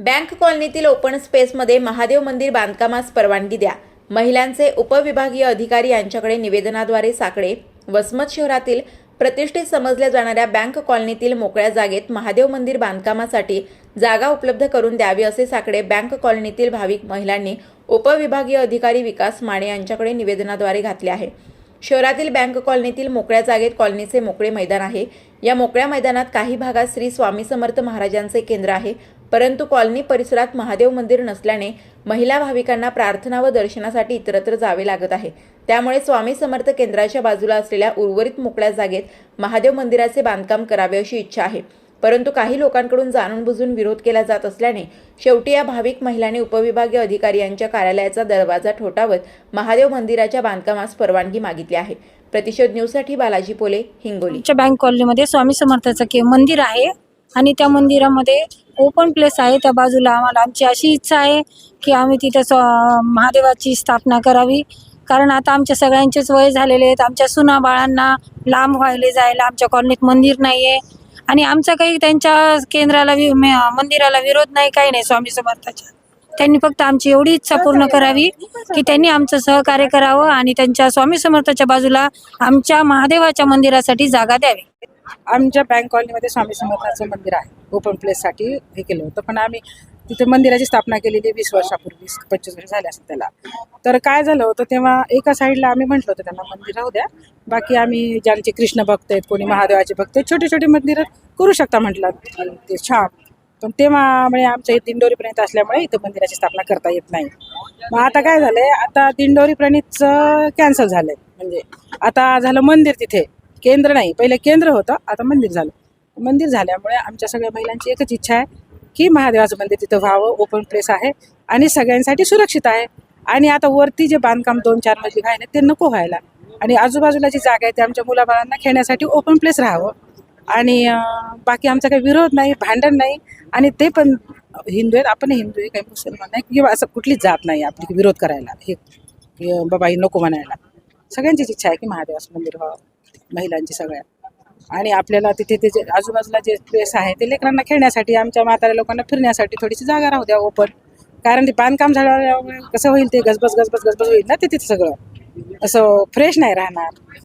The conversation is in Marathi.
बँक कॉलनीतील ओपन स्पेसमध्ये महादेव मंदिर बांधकामास परवानगी द्या. महिलांचे उपविभागीय अधिकारी यांच्याकडे निवेदनाद्वारे साकडे वसमत शहरातील प्रतिष्ठित समजल्या जाणाऱ्या बँक कॉलनीतील मोकळ्या जागेत महादेव मंदिर बांधकामासाठी जागा उपलब्ध करून द्यावी असे साकडे बँक कॉलनीतील भाविक महिलांनी उपविभागीय अधिकारी विकास माने यांच्याकडे निवेदनाद्वारे घातले आहे. शहरातील बँक कॉलनीतील मोकळ्या जागेत कॉलनीचे मोकळे मैदान आहे. या मोकळ्या मैदानात काही भागात श्री स्वामी समर्थ महाराजांचे केंद्र आहे. परंतु कॉलनी परिसरात महादेव मंदिर नसल्याने महिला भाविकांना प्रार्थना व दर्शनासाठी इतरत्र जावे लागत आहे. त्यामुळे स्वामी समर्थ केंद्राच्या बाजूला असलेल्या उर्वरित मोकळ्या जागेत महादेव मंदिराचे बांधकाम करावे अशी इच्छा आहे. परंतु काही लोकांकडून जाणून बुजून विरोध केला जात असल्याने शेवटी या भाविक महिलांनी उपविभागीय अधिकारी यांच्या कार्यालयाचा दरवाजा ठोठावत महादेव मंदिराच्या बांधकामास परवानगी मागितली आहे. प्रतिशोध न्यूजसाठी बालाजी पोले हिंगोली. बँक कॉलनीमध्ये स्वामी समर्थाचं के मंदिर आहे आणि त्या मंदिरामध्ये ओपन प्लेस आहे त्या बाजूला. आम्हाला आमची अशी इच्छा आहे की आम्ही तिथं स्व महादेवाची स्थापना करावी. कारण आता आमच्या सगळ्यांचेच वय झालेले आहेत. आमच्या सुना बाळांना लांब व्हायले जायला आमच्या कॉलनीत मंदिर नाही आहे आणि आमचा काही त्यांच्या केंद्राला वि मंदिराला विरोध नाही काही नाही स्वामी समर्थाच्या. त्यांनी फक्त आमची एवढी इच्छा पूर्ण करावी की त्यांनी आमचं सहकार्य करावं आणि त्यांच्या स्वामी समर्थाच्या बाजूला आमच्या महादेवाच्या मंदिरासाठी जागा द्यावी. आमच्या बँक कॉलनीमध्ये स्वामी समर्थाचं मंदिर आहे. ओपन प्लेससाठी हे केलं होतं. पण आम्ही तिथे मंदिराची स्थापना केलेली वीस वर्षापूर्वी पंचवीस वर्ष झाले असं त्याला. तर काय झालं होतं तेव्हा एका साईडला आम्ही म्हटलं होतं त्यांना मंदिर राहू द्या. बाकी आम्ही ज्यांचे कृष्ण भक्त आहेत कोणी महादेवाचे भक्त आहेत छोटे छोटे मंदिरं करू शकता म्हटलं. ते छान. पण तेव्हा म्हणजे आमच्या इथे दिंडोरीपर्यंत असल्यामुळे इथं मंदिराची स्थापना करता येत नाही. मग आता काय झालंय? आता दिंडोरीप्रणीतचं कॅन्सल झालंय. म्हणजे आता झालं मंदिर तिथे. केंद्र नाही पहिले केंद्र होतं आता मंदिर झालं. मंदिर झाल्यामुळे आमच्या सगळ्या महिलांची एकच इच्छा आहे की महादेवाचं मंदिर तिथं व्हावं ओपन प्लेस आहे आणि सगळ्यांसाठी सुरक्षित आहे. आणि आता वरती जे बांधकाम दोन चार मजली आहे ते नको व्हायला. आणि आजूबाजूला जी जागा आहे ते आमच्या मुलाबाळांना खेळण्यासाठी ओपन प्लेस राहावं. आणि बाकी आमचा काही विरोध नाही भांडण नाही. आणि ते पण हिंदू आहेत आपण हिंदू आहे काही मुसलमान नाही किंवा असं कुठलीच जात नाही आपली विरोध करायला. हे बाबा हे नको म्हणायला. सगळ्यांचीच इच्छा आहे की महादेवाचं मंदिर व्हावं. महिलांची सगळ्या. आणि आपल्याला तिथे ते जे आजूबाजूला जे प्लेस आहे ते लेकरांना खेळण्यासाठी आमच्या म्हाताऱ्या लोकांना फिरण्यासाठी थोडीशी जागा राहू द्या ओपन कारण ते बांधकाम झाल्यामुळे कसं होईल ते गजबज गजबज गजबज होईल ना ते तिथे सगळं. असं फ्रेश नाही राहणार.